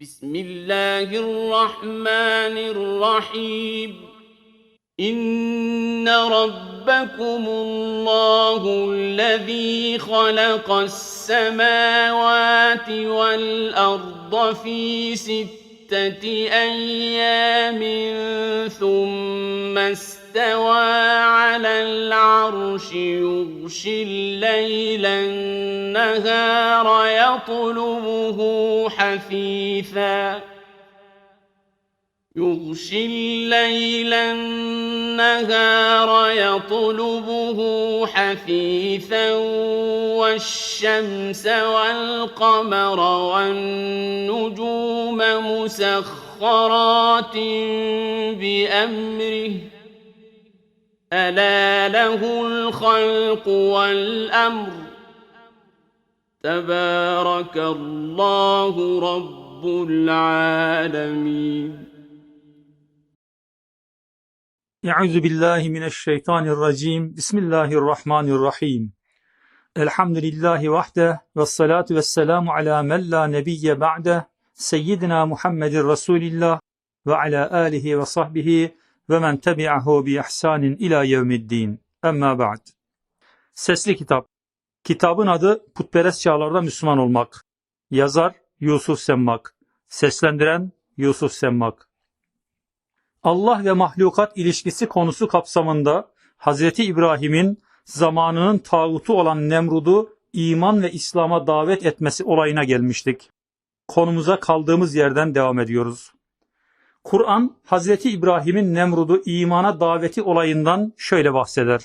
بسم الله الرحمن الرحيم. إن ربكم الله الذي خلق السماوات والأرض في ستة أيام ثم استوى على العرش يغشي الليل النهار يطلبه حثيثا. يغشي الليل النهار يطلبه حثيثا والشمس والقمر والنجوم مسخرات بأمره. ألا له الخلق والأمر. تبارك الله رب العالمين. أعوذ بالله من الشيطان الرجيم. بسم الله الرحمن الرحيم. الحمد لله وحده والصلاة والسلام على من لا نبي بعده سيدنا محمد رسول الله وعلى آله وصحبه ve men tebi'ahu bi ihsanin ila yevmiddin. Emma ba'd. Sesli kitap. Kitabın adı Putperest Çağlarda Müslüman Olmak. Yazar Yusuf Semmak. Seslendiren Yusuf Semmak. Allah ve mahlukat ilişkisi konusu kapsamında Hz. İbrahim'in zamanının tağutu olan Nemrud'u iman ve İslam'a davet etmesi olayına gelmiştik. Konumuza kaldığımız yerden devam ediyoruz. Kur'an Hz. İbrahim'in Nemrud'u imana daveti olayından şöyle bahseder.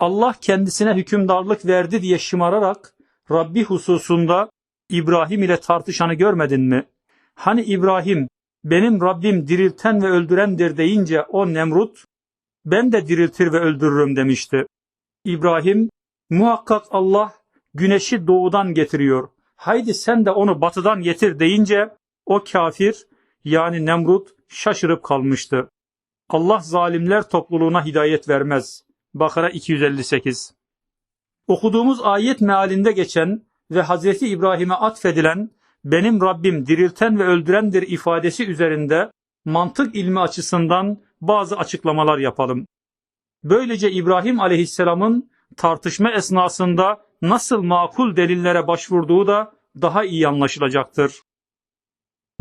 Allah kendisine hükümdarlık verdi diye şımararak Rabbi hususunda İbrahim ile tartışanı görmedin mi? Hani İbrahim benim Rabbim dirilten ve öldürendir deyince o Nemrut, ben de diriltir ve öldürürüm demişti. İbrahim, muhakkak Allah güneşi doğudan getiriyor. Haydi sen de onu batıdan getir deyince o kafir yani Nemrut şaşırıp kalmıştı. Allah zalimler topluluğuna hidayet vermez. Bakara 258 Okuduğumuz ayet mealinde geçen ve Hazreti İbrahim'e atfedilen benim Rabbim dirilten ve öldürendir ifadesi üzerinde mantık ilmi açısından bazı açıklamalar yapalım. Böylece İbrahim aleyhisselamın tartışma esnasında nasıl makul delillere başvurduğu da daha iyi anlaşılacaktır.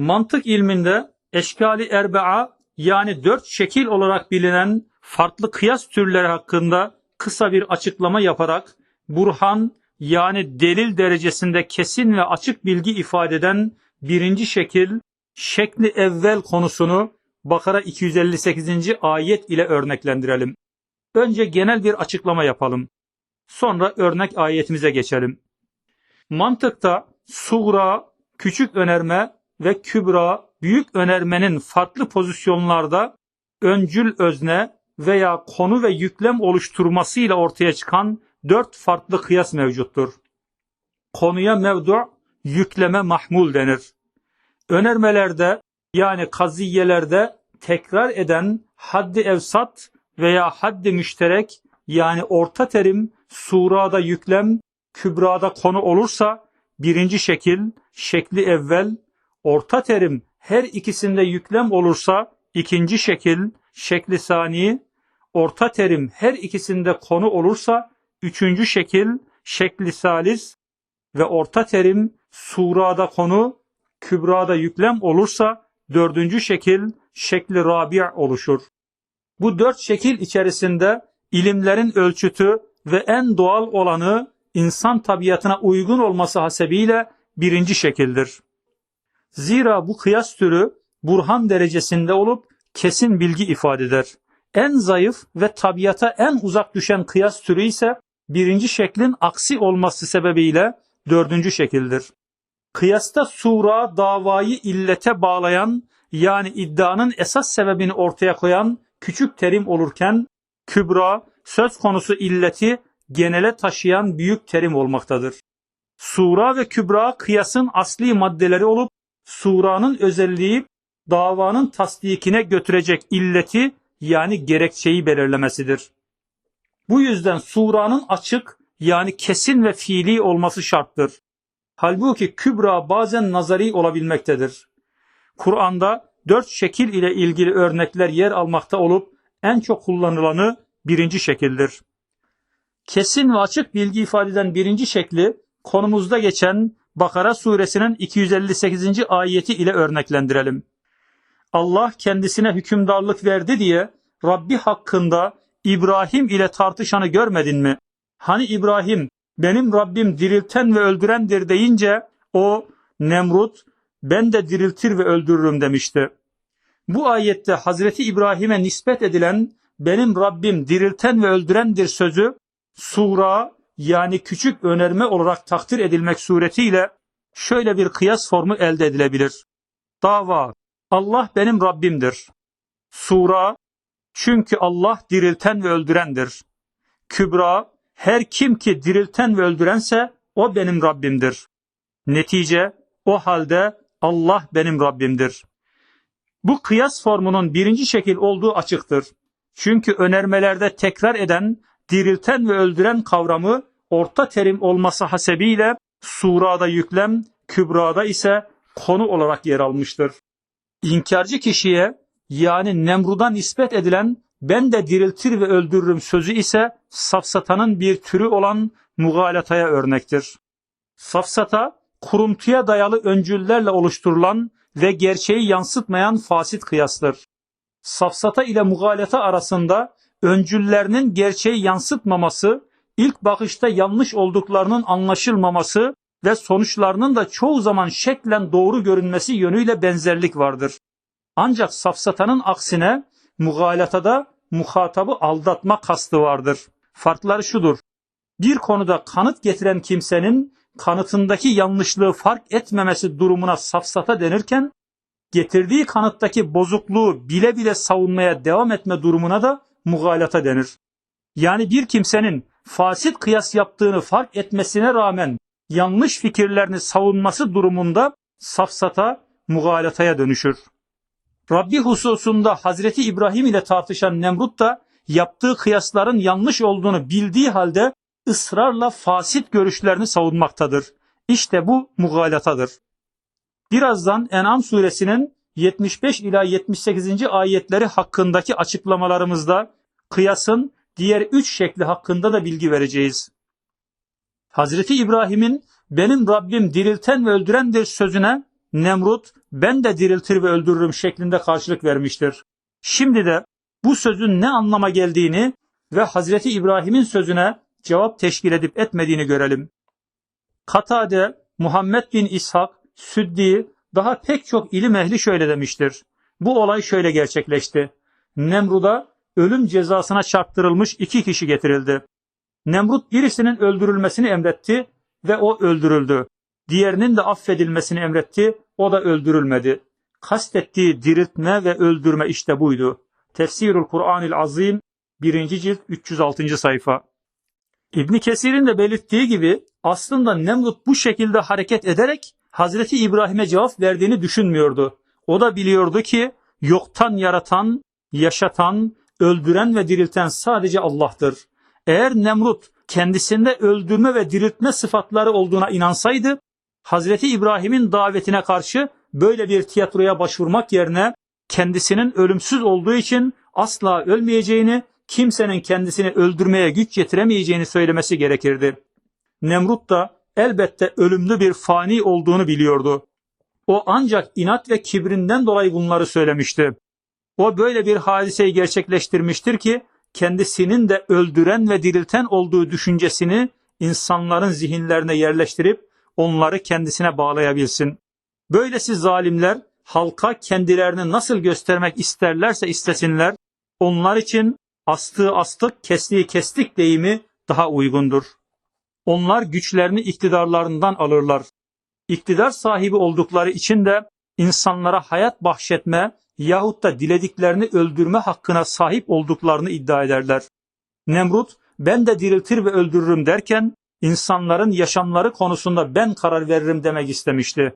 Mantık ilminde eşkali erbaa yani dört şekil olarak bilinen farklı kıyas türleri hakkında kısa bir açıklama yaparak burhan yani delil derecesinde kesin ve açık bilgi ifade eden birinci şekil, şekli evvel konusunu Bakara 258. ayet ile örneklendirelim. Önce genel bir açıklama yapalım. Sonra örnek ayetimize geçelim. Mantıkta suğra, küçük önerme ve kübra, büyük önermenin farklı pozisyonlarda öncül özne veya konu ve yüklem oluşturmasıyla ortaya çıkan dört farklı kıyas mevcuttur. Konuya mevdu, yükleme mahmul denir. Önermelerde yani kaziyelerde tekrar eden haddi evsat veya haddi müşterek yani orta terim surada yüklem, kübrada konu olursa birinci şekil, şekli evvel, orta terim her ikisinde yüklem olursa ikinci şekil, şekli sani, orta terim her ikisinde konu olursa üçüncü şekil, şekli salis ve orta terim surada konu, kübrada yüklem olursa dördüncü şekil, şekli rabi' oluşur. Bu dört şekil içerisinde ilimlerin ölçütü ve en doğal olanı insan tabiatına uygun olması hasebiyle birinci şekildir. Zira bu kıyas türü burhan derecesinde olup kesin bilgi ifade eder. En zayıf ve tabiata en uzak düşen kıyas türü ise birinci şeklin aksi olması sebebiyle dördüncü şekildir. Kıyasta sura davayı illete bağlayan yani iddianın esas sebebini ortaya koyan küçük terim olurken kübra söz konusu illeti genele taşıyan büyük terim olmaktadır. Sura ve kübra kıyasın asli maddeleri olup suranın özelliği davanın tasdikine götürecek illeti yani gerekçeyi belirlemesidir. Bu yüzden suranın açık yani kesin ve fiili olması şarttır. Halbuki kübra bazen nazari olabilmektedir. Kur'an'da dört şekil ile ilgili örnekler yer almakta olup en çok kullanılanı birinci şekildir. Kesin ve açık bilgi ifade eden birinci şekli konumuzda geçen Bakara suresinin 258. ayeti ile örneklendirelim. Allah kendisine hükümdarlık verdi diye Rabbi hakkında İbrahim ile tartışanı görmedin mi? Hani İbrahim benim Rabbim dirilten ve öldürendir deyince o Nemrut ben de diriltir ve öldürürüm demişti. Bu ayette Hazreti İbrahim'e nispet edilen benim Rabbim dirilten ve öldürendir sözü sura yani küçük önerme olarak takdir edilmek suretiyle şöyle bir kıyas formu elde edilebilir. Dava Allah benim Rabbimdir. Sura çünkü Allah dirilten ve öldürendir. Kübra her kim ki dirilten ve öldürense o benim Rabbimdir. Netice o halde Allah benim Rabbimdir. Bu kıyas formunun birinci şekil olduğu açıktır. Çünkü önermelerde tekrar eden dirilten ve öldüren kavramı orta terim olması hasebiyle surada yüklem, kübrada ise konu olarak yer almıştır. İnkarcı kişiye yani Nemrud'a nispet edilen ben de diriltir ve öldürürüm sözü ise safsatanın bir türü olan mugalataya örnektir. Safsata, kuruntuya dayalı öncüllerle oluşturulan ve gerçeği yansıtmayan fasit kıyastır. Safsata ile mugalata arasında öncüllerinin gerçeği yansıtmaması, ilk bakışta yanlış olduklarının anlaşılmaması ve sonuçlarının da çoğu zaman şeklen doğru görünmesi yönüyle benzerlik vardır. Ancak safsatanın aksine mugalatada muhatabı aldatma kastı vardır. Farkları şudur. Bir konuda kanıt getiren kimsenin kanıtındaki yanlışlığı fark etmemesi durumuna safsata denirken, getirdiği kanıttaki bozukluğu bile bile savunmaya devam etme durumuna da mugalata denir. Yani bir kimsenin fasit kıyas yaptığını fark etmesine rağmen yanlış fikirlerini savunması durumunda safsata mugalataya dönüşür. Rabbi hususunda Hazreti İbrahim ile tartışan Nemrut da yaptığı kıyasların yanlış olduğunu bildiği halde ısrarla fasit görüşlerini savunmaktadır. İşte bu mugalatadır. Birazdan En'am suresinin 75 ila 78. ayetleri hakkındaki açıklamalarımızda kıyasın diğer üç şekli hakkında da bilgi vereceğiz. Hazreti İbrahim'in benim Rabbim dirilten ve öldürendir sözüne Nemrut ben de diriltir ve öldürürüm şeklinde karşılık vermiştir. Şimdi de bu sözün ne anlama geldiğini ve Hazreti İbrahim'in sözüne cevap teşkil edip etmediğini görelim. Katade, Muhammed bin İshak, Süddi, daha pek çok ilim ehli şöyle demiştir. Bu olay şöyle gerçekleşti. Nemrud'a ölüm cezasına çarptırılmış iki kişi getirildi. Nemrut birisinin öldürülmesini emretti ve o öldürüldü. Diğerinin de affedilmesini emretti, o da öldürülmedi. Kastettiği diriltme ve öldürme işte buydu. Tefsirul Kur'an-ı Azim 1. cilt 306. sayfa. İbni Kesir'in de belirttiği gibi aslında Nemrut bu şekilde hareket ederek Hazreti İbrahim'e cevap verdiğini düşünmüyordu. O da biliyordu ki yoktan yaratan, yaşatan, öldüren ve dirilten sadece Allah'tır. Eğer Nemrut kendisinde öldürme ve diriltme sıfatları olduğuna inansaydı, Hazreti İbrahim'in davetine karşı böyle bir tiyatroya başvurmak yerine kendisinin ölümsüz olduğu için asla ölmeyeceğini, kimsenin kendisini öldürmeye güç yetiremeyeceğini söylemesi gerekirdi. Nemrut da elbette ölümlü bir fani olduğunu biliyordu. O ancak inat ve kibrinden dolayı bunları söylemişti. O böyle bir hadiseyi gerçekleştirmiştir ki kendisinin de öldüren ve dirilten olduğu düşüncesini insanların zihinlerine yerleştirip onları kendisine bağlayabilsin. Böylesi zalimler halka kendilerini nasıl göstermek isterlerse istesinler, onlar için astığı astık, kestiği kestik deyimi daha uygundur. Onlar güçlerini iktidarlarından alırlar. İktidar sahibi oldukları için de insanlara hayat bahşetme yahut da dilediklerini öldürme hakkına sahip olduklarını iddia ederler. Nemrut ben de diriltir ve öldürürüm derken insanların yaşamları konusunda ben karar veririm demek istemişti.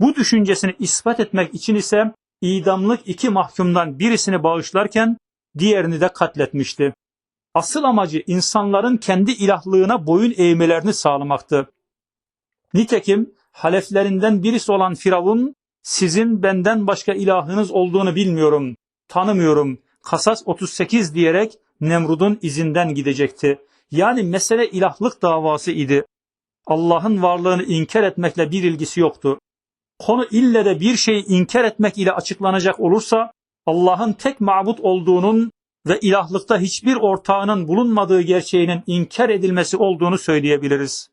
Bu düşüncesini ispat etmek için ise idamlık iki mahkumdan birisini bağışlarken diğerini de katletmişti. Asıl amacı insanların kendi ilahlığına boyun eğmelerini sağlamaktı. Nitekim haleflerinden birisi olan Firavun sizin benden başka ilahınız olduğunu bilmiyorum, tanımıyorum. Kasas 38 diyerek Nemrud'un izinden gidecekti. Yani mesele ilahlık davası idi. Allah'ın varlığını inkar etmekle bir ilgisi yoktu. Konu ille de bir şeyi inkar etmek ile açıklanacak olursa Allah'ın tek mabut olduğunun ve ilahlıkta hiçbir ortağının bulunmadığı gerçeğinin inkar edilmesi olduğunu söyleyebiliriz.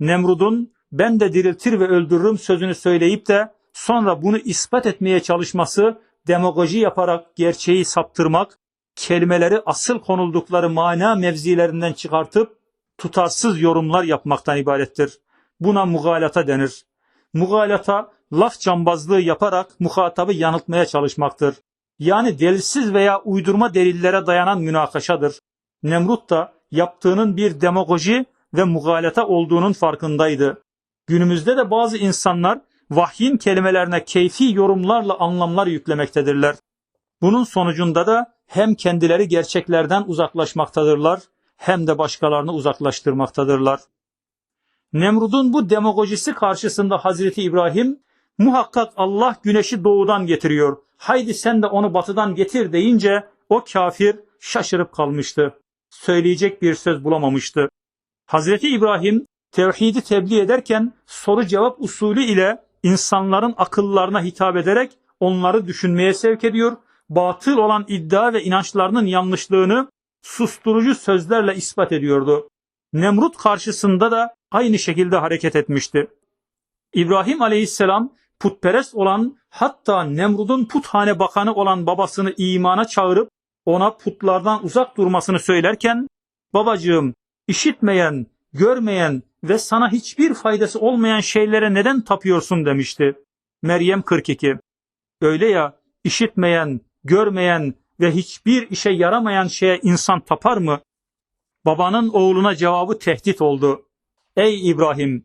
Nemrud'un ben de diriltir ve öldürürüm sözünü söyleyip de sonra bunu ispat etmeye çalışması demagoji yaparak gerçeği saptırmak, kelimeleri asıl konuldukları mana mevzilerinden çıkartıp tutarsız yorumlar yapmaktan ibarettir. Buna mugalata denir. Mugalata laf cambazlığı yaparak muhatabı yanıltmaya çalışmaktır. Yani delilsiz veya uydurma delillere dayanan münakaşadır. Nemrut da yaptığının bir demagoji ve mugalata olduğunun farkındaydı. Günümüzde de bazı insanlar vahyin kelimelerine keyfi yorumlarla anlamlar yüklemektedirler. Bunun sonucunda da hem kendileri gerçeklerden uzaklaşmaktadırlar hem de başkalarını uzaklaştırmaktadırlar. Nemrud'un bu demagojisi karşısında Hazreti İbrahim muhakkak Allah güneşi doğudan getiriyor. Haydi sen de onu batıdan getir deyince o kafir şaşırıp kalmıştı. Söyleyecek bir söz bulamamıştı. Hazreti İbrahim tevhidi tebliğ ederken soru cevap usulü ile insanların akıllarına hitap ederek onları düşünmeye sevk ediyor, batıl olan iddia ve inançlarının yanlışlığını susturucu sözlerle ispat ediyordu. Nemrut karşısında da aynı şekilde hareket etmişti. İbrahim aleyhisselam putperest olan hatta Nemrud'un puthane bakanı olan babasını imana çağırıp ona putlardan uzak durmasını söylerken babacığım işitmeyen, görmeyen ve sana hiçbir faydası olmayan şeylere neden tapıyorsun demişti. Meryem 42 Öyle ya işitmeyen, görmeyen ve hiçbir işe yaramayan şeye insan tapar mı? Babanın oğluna cevabı tehdit oldu. Ey İbrahim!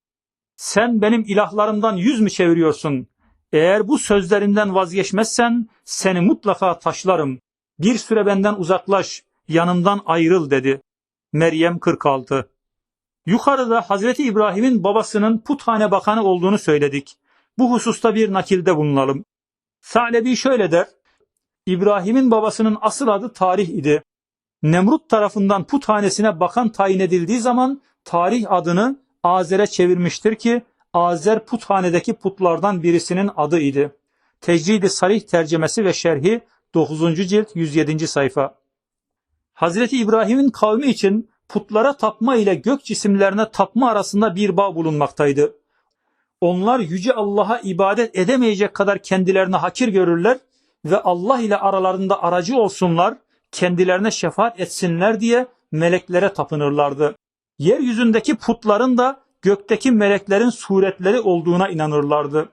Sen benim ilahlarımdan yüz mü çeviriyorsun? Eğer bu sözlerinden vazgeçmezsen seni mutlaka taşlarım. Bir süre benden uzaklaş, yanımdan ayrıl dedi. Meryem 46 Yukarıda Hazreti İbrahim'in babasının puthane bakanı olduğunu söyledik. Bu hususta bir nakilde bulunalım. Sa'lebi şöyle der. İbrahim'in babasının asıl adı Tarih idi. Nemrut tarafından puthanesine bakan tayin edildiği zaman tarih adını Azer'e çevirmiştir ki Azer puthanedeki putlardan birisinin adı idi. Tecrid-i Sarih tercemesi ve şerhi 9. cilt 107. sayfa. Hazreti İbrahim'in kavmi için putlara tapma ile gök cisimlerine tapma arasında bir bağ bulunmaktaydı. Onlar yüce Allah'a ibadet edemeyecek kadar kendilerini hakir görürler ve Allah ile aralarında aracı olsunlar, kendilerine şefaat etsinler diye meleklere tapınırlardı. Yeryüzündeki putların da gökteki meleklerin suretleri olduğuna inanırlardı.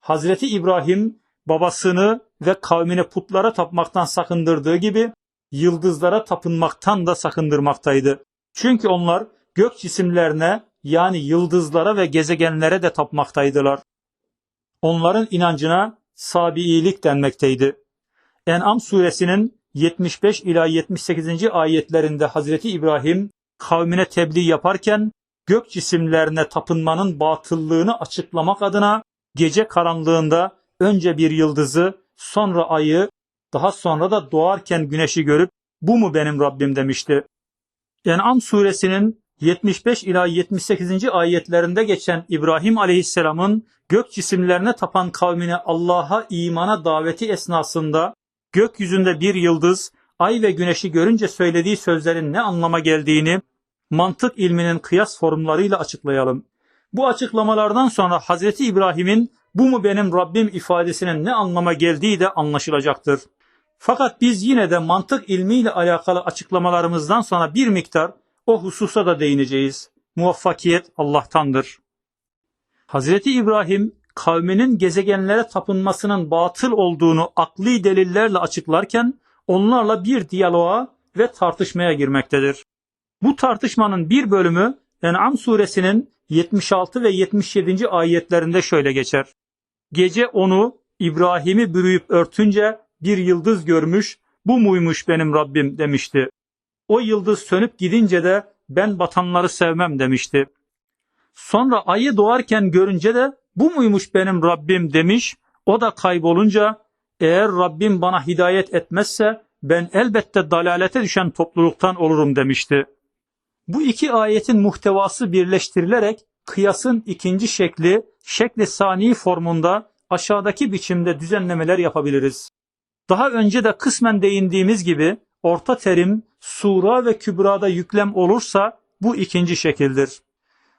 Hazreti İbrahim babasını ve kavmini putlara tapmaktan sakındırdığı gibi yıldızlara tapınmaktan da sakındırmaktaydı. Çünkü onlar gök cisimlerine yani yıldızlara ve gezegenlere de tapmaktaydılar. Onların inancına sabiilik denmekteydi. En'am suresinin 75 ila 78. ayetlerinde Hazreti İbrahim kavmine tebliğ yaparken gök cisimlerine tapınmanın batıllığını açıklamak adına gece karanlığında önce bir yıldızı, sonra ayı, daha sonra da doğarken güneşi görüp bu mu benim Rabbim demişti. En'am suresinin 75 ila 78. ayetlerinde geçen İbrahim Aleyhisselam'ın gök cisimlerine tapan kavmini Allah'a imana daveti esnasında gökyüzünde bir yıldız, ay ve güneşi görünce söylediği sözlerin ne anlama geldiğini mantık ilminin kıyas formlarıyla açıklayalım. Bu açıklamalardan sonra Hazreti İbrahim'in bu mu benim Rabbim ifadesinin ne anlama geldiği de anlaşılacaktır. Fakat biz yine de mantık ilmiyle alakalı açıklamalarımızdan sonra bir miktar o hususa da değineceğiz. Muvaffakiyet Allah'tandır. Hazreti İbrahim kavminin gezegenlere tapınmasının batıl olduğunu akli delillerle açıklarken onlarla bir diyaloğa ve tartışmaya girmektedir. Bu tartışmanın bir bölümü En'am suresinin 76 ve 77. ayetlerinde şöyle geçer. Gece onu İbrahim'i bürüyüp örtünce bir yıldız görmüş, bu muymuş benim Rabbim demişti. O yıldız sönüp gidince de ben batanları sevmem demişti. Sonra ayı doğarken görünce de bu muymuş benim Rabbim demiş. O da kaybolunca eğer Rabbim bana hidayet etmezse ben elbette dalalete düşen topluluktan olurum demişti. Bu iki ayetin muhtevası birleştirilerek kıyasın ikinci şekli, şekli sani formunda aşağıdaki biçimde düzenlemeler yapabiliriz. Daha önce de kısmen değindiğimiz gibi orta terim sura ve kübrada yüklem olursa bu ikinci şekildir.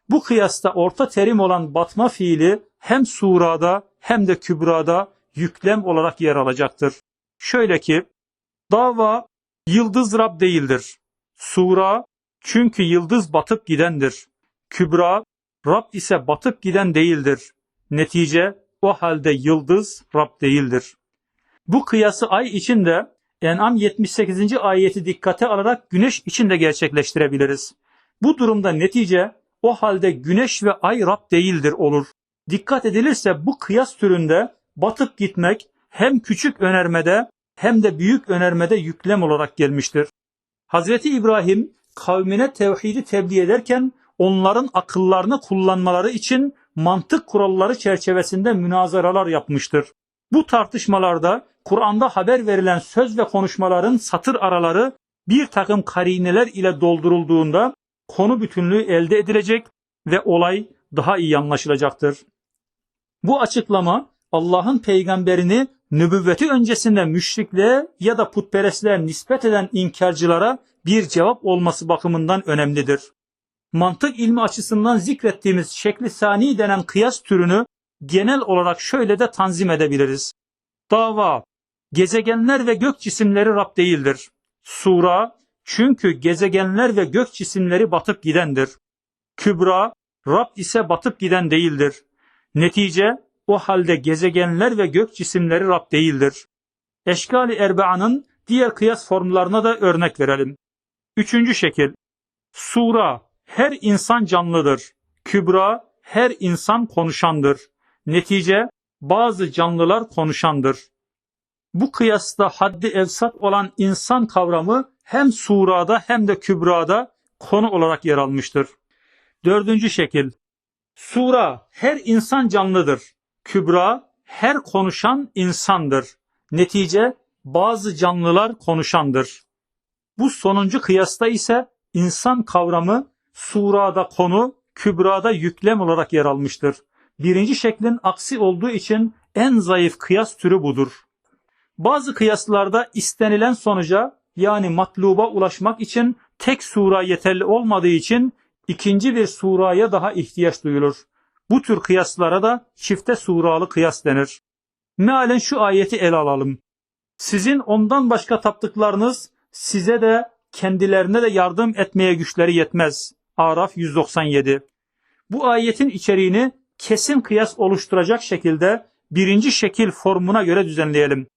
Bu kıyasta orta terim olan batma fiili hem surada hem de kübrada yüklem olarak yer alacaktır. Şöyle ki dava yıldız Rab değildir. Sura çünkü yıldız batıp gidendir. Kübra Rab ise batıp giden değildir. Netice o halde yıldız Rab değildir. Bu kıyası ay içinde En'am 78. ayeti dikkate alarak güneş için de gerçekleştirebiliriz. Bu durumda netice o halde güneş ve ay Rab değildir olur. Dikkat edilirse bu kıyas türünde batıp gitmek hem küçük önermede hem de büyük önermede yüklem olarak gelmiştir. Hazreti İbrahim kavmine tevhidi tebliğ ederken onların akıllarını kullanmaları için mantık kuralları çerçevesinde münazaralar yapmıştır. Bu tartışmalarda Kur'an'da haber verilen söz ve konuşmaların satır araları bir takım karineler ile doldurulduğunda konu bütünlüğü elde edilecek ve olay daha iyi anlaşılacaktır. Bu açıklama Allah'ın peygamberini nübüvveti öncesinde müşrikliğe ya da putperestliğe nispet eden inkarcılara bir cevap olması bakımından önemlidir. Mantık ilmi açısından zikrettiğimiz şekli sani denen kıyas türünü genel olarak şöyle de tanzim edebiliriz. Dava, gezegenler ve gök cisimleri Rab değildir. Sura, çünkü gezegenler ve gök cisimleri batıp gidendir. Kübra, Rab ise batıp giden değildir. Netice, o halde gezegenler ve gök cisimleri Rab değildir. Eşkali Erbaa'nın diğer kıyas formlarına da örnek verelim. Üçüncü şekil. Sura, her insan canlıdır. Kübra, her insan konuşandır. Netice, bazı canlılar konuşandır. Bu kıyasta haddi evsat olan insan kavramı hem surada hem de kübrada konu olarak yer almıştır. Dördüncü şekil. Sura her insan canlıdır. Kübra her konuşan insandır. Netice bazı canlılar konuşandır. Bu sonuncu kıyasta ise insan kavramı surada konu, kübrada yüklem olarak yer almıştır. Birinci şeklin aksi olduğu için en zayıf kıyas türü budur. Bazı kıyaslarda istenilen sonuca yani matluba ulaşmak için tek sura yeterli olmadığı için ikinci bir suraya daha ihtiyaç duyulur. Bu tür kıyaslara da çifte suralı kıyas denir. Mealen şu ayeti ele alalım. Sizin ondan başka taptıklarınız size de kendilerine de yardım etmeye güçleri yetmez. Araf 197. Bu ayetin içeriğini kesin kıyas oluşturacak şekilde birinci şekil formuna göre düzenleyelim.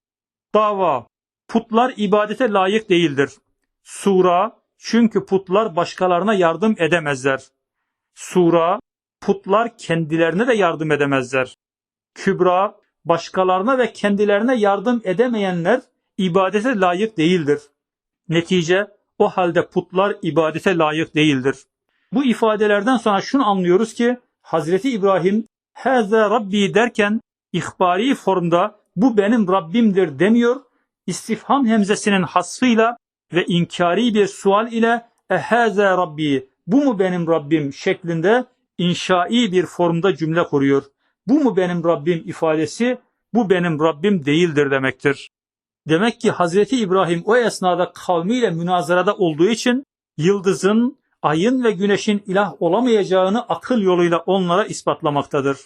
Dava, putlar ibadete layık değildir. Sura, çünkü putlar başkalarına yardım edemezler. Sura, putlar kendilerine de yardım edemezler. Kübra, başkalarına ve kendilerine yardım edemeyenler ibadete layık değildir. Netice, o halde putlar ibadete layık değildir. Bu ifadelerden sonra şunu anlıyoruz ki Hazreti İbrahim Haza Rabbi derken ihbari formda bu benim Rabbimdir demiyor. İstifham hemzesinin hasfıyla ve inkari bir sual ile Ehaza Rabbi bu mu benim Rabbim şeklinde inşai bir formda cümle kuruyor. Bu mu benim Rabbim ifadesi bu benim Rabbim değildir demektir. Demek ki Hazreti İbrahim o esnada kavmiyle münazarada olduğu için yıldızın, ayın ve güneşin ilah olamayacağını akıl yoluyla onlara ispatlamaktadır.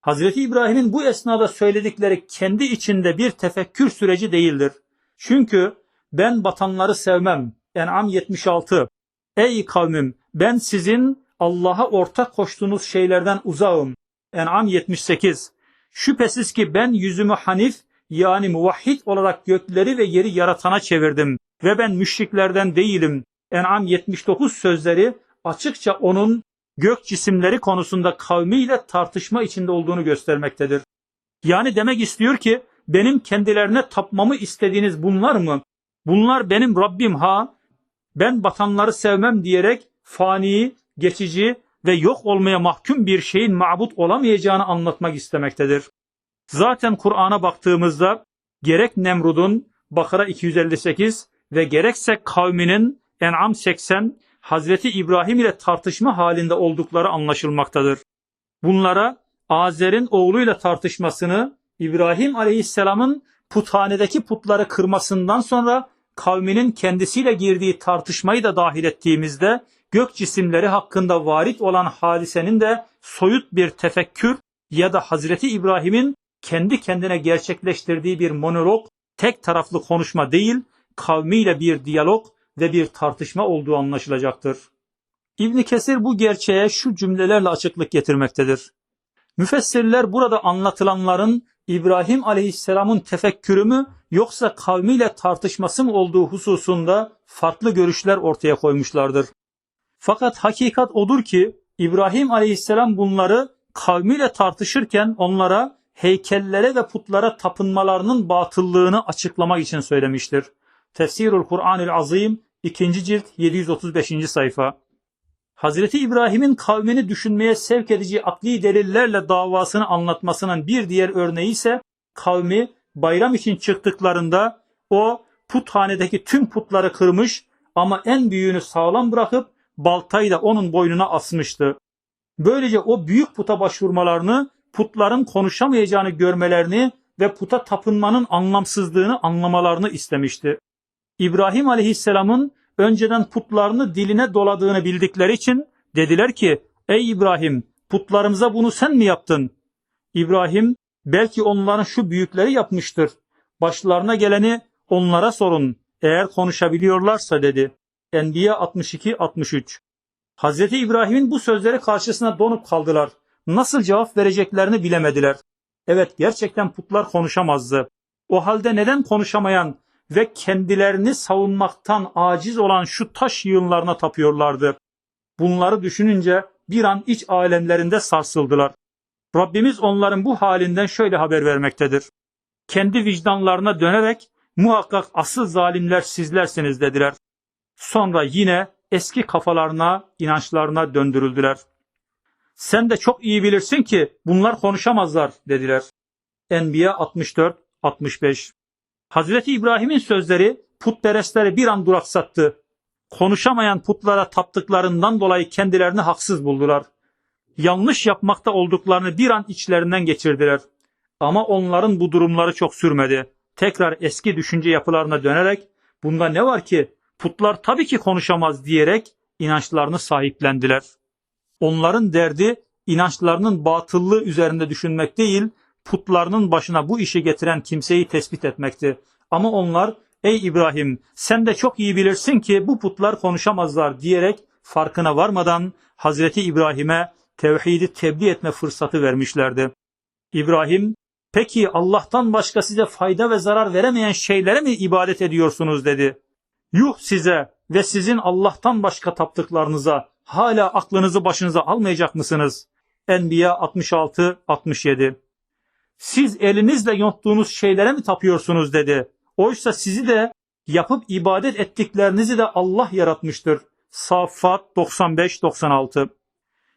Hazreti İbrahim'in bu esnada söyledikleri kendi içinde bir tefekkür süreci değildir. Çünkü ben batanları sevmem. En'am 76. Ey kavmim ben sizin Allah'a ortak koştuğunuz şeylerden uzağım. En'am 78. Şüphesiz ki ben yüzümü hanif yani muvahhid olarak gökleri ve yeri yaratana çevirdim ve ben müşriklerden değilim. En'am 79 sözleri açıkça onun gök cisimleri konusunda kavmiyle tartışma içinde olduğunu göstermektedir. Yani demek istiyor ki benim kendilerine tapmamı istediğiniz bunlar mı? Bunlar benim Rabbim ha. Ben batanları sevmem diyerek fani, geçici, ve yok olmaya mahkum bir şeyin mabut olamayacağını anlatmak istemektedir. Zaten Kur'an'a baktığımızda gerek Nemrud'un Bakara 258 ve gerekse kavminin En'am 80 Hazreti İbrahim ile tartışma halinde oldukları anlaşılmaktadır. Bunlara Azer'in oğluyla tartışmasını İbrahim Aleyhisselam'ın puthanedeki putları kırmasından sonra kavminin kendisiyle girdiği tartışmayı da dahil ettiğimizde gök cisimleri hakkında varit olan hadisenin de soyut bir tefekkür ya da Hazreti İbrahim'in kendi kendine gerçekleştirdiği bir monolog, tek taraflı konuşma değil, kavmiyle bir diyalog ve bir tartışma olduğu anlaşılacaktır. İbn Kesir bu gerçeğe şu cümlelerle açıklık getirmektedir. Müfessirler burada anlatılanların İbrahim Aleyhisselam'ın tefekkürü mü yoksa kavmiyle tartışması mı olduğu hususunda farklı görüşler ortaya koymuşlardır. Fakat hakikat odur ki İbrahim Aleyhisselam bunları kavmiyle tartışırken onlara heykellere ve putlara tapınmalarının batıllığını açıklamak için söylemiştir. Tefsirul Kur'an-ül Azim 2. cilt 735. sayfa. Hazreti İbrahim'in kavmini düşünmeye sevk edici akli delillerle davasını anlatmasının bir diğer örneği ise kavmi bayram için çıktıklarında o puthanedeki tüm putları kırmış ama en büyüğünü sağlam bırakıp baltayı da onun boynuna asmıştı. Böylece o büyük puta başvurmalarını, putların konuşamayacağını görmelerini ve puta tapınmanın anlamsızlığını anlamalarını istemişti. İbrahim Aleyhisselam'ın önceden putlarını diline doladığını bildikleri için dediler ki ey İbrahim putlarımıza bunu sen mi yaptın? İbrahim belki onların şu büyükleri yapmıştır. Başlarına geleni onlara sorun eğer konuşabiliyorlarsa dedi. Enbiya 62-63 Hazreti İbrahim'in bu sözleri karşısına donup kaldılar. Nasıl cevap vereceklerini bilemediler. Evet gerçekten putlar konuşamazdı. O halde neden konuşamayan ve kendilerini savunmaktan aciz olan şu taş yığınlarına tapıyorlardı. Bunları düşününce bir an iç alemlerinde sarsıldılar. Rabbimiz onların bu halinden şöyle haber vermektedir. Kendi vicdanlarına dönerek muhakkak asıl zalimler sizlersiniz dediler. Sonra yine eski kafalarına, inançlarına döndürüldüler. Sen de çok iyi bilirsin ki bunlar konuşamazlar dediler. Enbiya 64-65 Hazreti İbrahim'in sözleri putperestleri bir an duraksattı. Konuşamayan putlara taptıklarından dolayı kendilerini haksız buldular. Yanlış yapmakta olduklarını bir an içlerinden geçirdiler. Ama onların bu durumları çok sürmedi. Tekrar eski düşünce yapılarına dönerek bunda ne var ki putlar tabii ki konuşamaz diyerek inançlarını sahiplendiler. Onların derdi inançlarının batıllığı üzerinde düşünmek değil, putlarının başına bu işi getiren kimseyi tespit etmekti. Ama onlar ey İbrahim sen de çok iyi bilirsin ki bu putlar konuşamazlar diyerek farkına varmadan Hazreti İbrahim'e tevhidi tebliğ etme fırsatı vermişlerdi. İbrahim peki Allah'tan başka size fayda ve zarar veremeyen şeylere mi ibadet ediyorsunuz dedi. Yuh size ve sizin Allah'tan başka taptıklarınıza hala aklınızı başınıza almayacak mısınız? Enbiya 66-67 siz elinizle yonttuğunuz şeylere mi tapıyorsunuz dedi. Oysa sizi de yapıp ibadet ettiklerinizi de Allah yaratmıştır. Saffat 95-96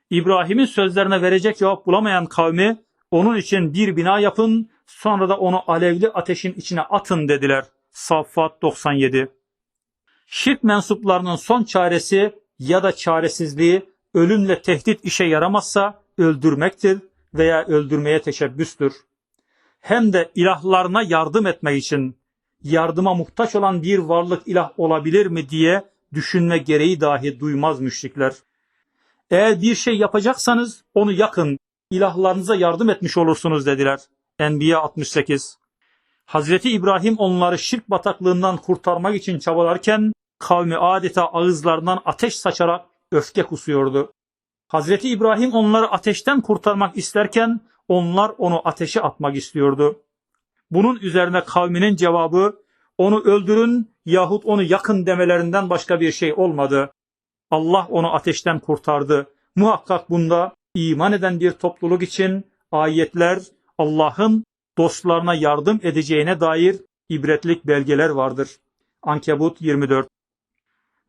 İbrahim'in sözlerine verecek cevap bulamayan kavmi onun için bir bina yapın sonra da onu alevli ateşin içine atın dediler. Saffat 97 Şirk mensuplarının son çaresi ya da çaresizliği ölümle tehdit işe yaramazsa öldürmektir veya öldürmeye teşebbüstür hem de ilahlarına yardım etmek için yardıma muhtaç olan bir varlık ilah olabilir mi diye düşünme gereği dahi duymaz müşrikler. Eğer bir şey yapacaksanız onu yakın, ilahlarınıza yardım etmiş olursunuz dediler. Enbiya 68 Hazreti İbrahim onları şirk bataklığından kurtarmak için çabalarken kavmi adeta ağızlarından ateş saçarak öfke kusuyordu. Hazreti İbrahim onları ateşten kurtarmak isterken onlar onu ateşe atmak istiyordu. Bunun üzerine kavminin cevabı onu öldürün yahut onu yakın demelerinden başka bir şey olmadı. Allah onu ateşten kurtardı. Muhakkak bunda iman eden bir topluluk için ayetler Allah'ın dostlarına yardım edeceğine dair ibretlik belgeler vardır. Ankebut 24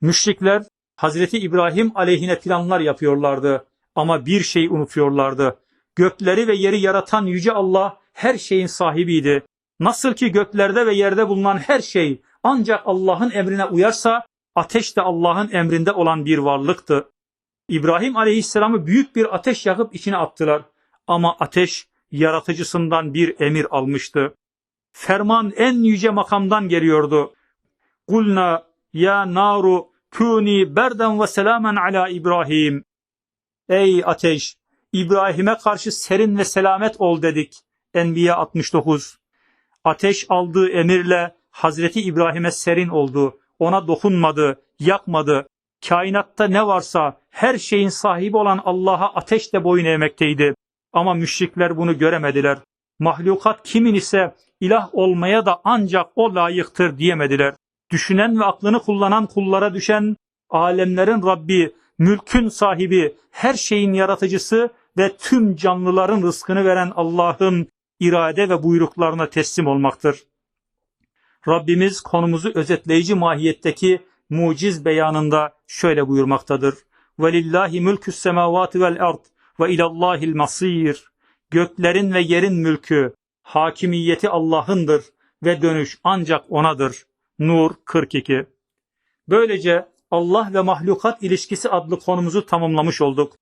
Müşrikler Hazreti İbrahim aleyhine planlar yapıyorlardı. Ama bir şey unutuyorlardı. Gökleri ve yeri yaratan yüce Allah her şeyin sahibiydi. Nasıl ki göklerde ve yerde bulunan her şey ancak Allah'ın emrine uyarsa ateş de Allah'ın emrinde olan bir varlıktı. İbrahim aleyhisselamı büyük bir ateş yakıp içine attılar. Ama ateş yaratıcısından bir emir almıştı. Ferman en yüce makamdan geliyordu. Kulna ya naru kuni berden ve selamen ala İbrahim. Ey ateş! İbrahim'e karşı serin ve selamet ol dedik. Enbiya 69. Ateş aldığı emirle Hazreti İbrahim'e serin oldu. Ona dokunmadı, yakmadı. Kainatta ne varsa her şeyin sahibi olan Allah'a ateş de boyun eğmekteydi. Ama müşrikler bunu göremediler. Mahlukat kimin ise ilah olmaya da ancak o layıktır diyemediler. Düşünen ve aklını kullanan kullara düşen alemlerin Rabbi, mülkün sahibi, her şeyin yaratıcısı ve tüm canlıların rızkını veren Allah'ın irade ve buyruklarına teslim olmaktır. Rabbimiz konumuzu özetleyici mahiyetteki muciz beyanında şöyle buyurmaktadır. Velillahi mülkü's semavati vel ard ve ilallahil. Göklerin ve yerin mülkü, hakimiyeti Allah'ındır ve dönüş ancak O'nadır. Nur 42 Böylece Allah ve mahlukat ilişkisi adlı konumuzu tamamlamış olduk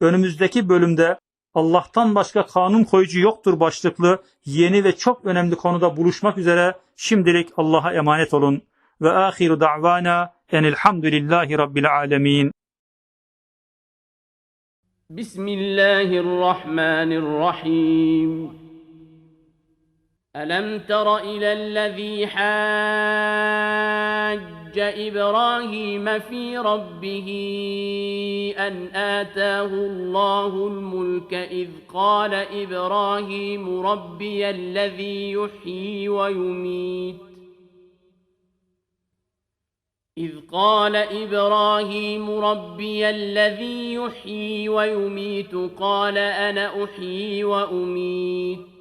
önümüzdeki bölümde Allah'tan başka kanun koyucu yoktur başlıklı yeni ve çok önemli konuda buluşmak üzere şimdilik Allah'a emanet olun ve ahiru da'vana enilhamdülillahi rabbil alemin. Bismillahirrahmanirrahim. ألم تر إلى الذي حاج إبراهيم في ربه أن آتاه الله الملك إذ قال إبراهيم ربي الذي يحيي ويميت إذ قال إبراهيم ربي الذي يحيي ويميت قال أنا أحيي وأميت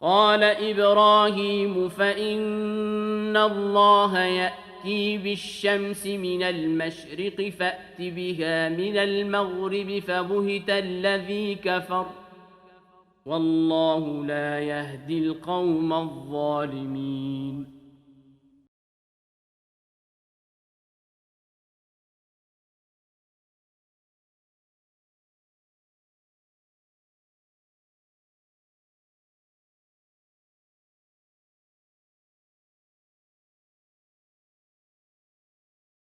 قال إبراهيم فإن الله يأتي بالشمس من المشرق فأت بها من المغرب فبهت الذي كفر والله لا يهدي القوم الظالمين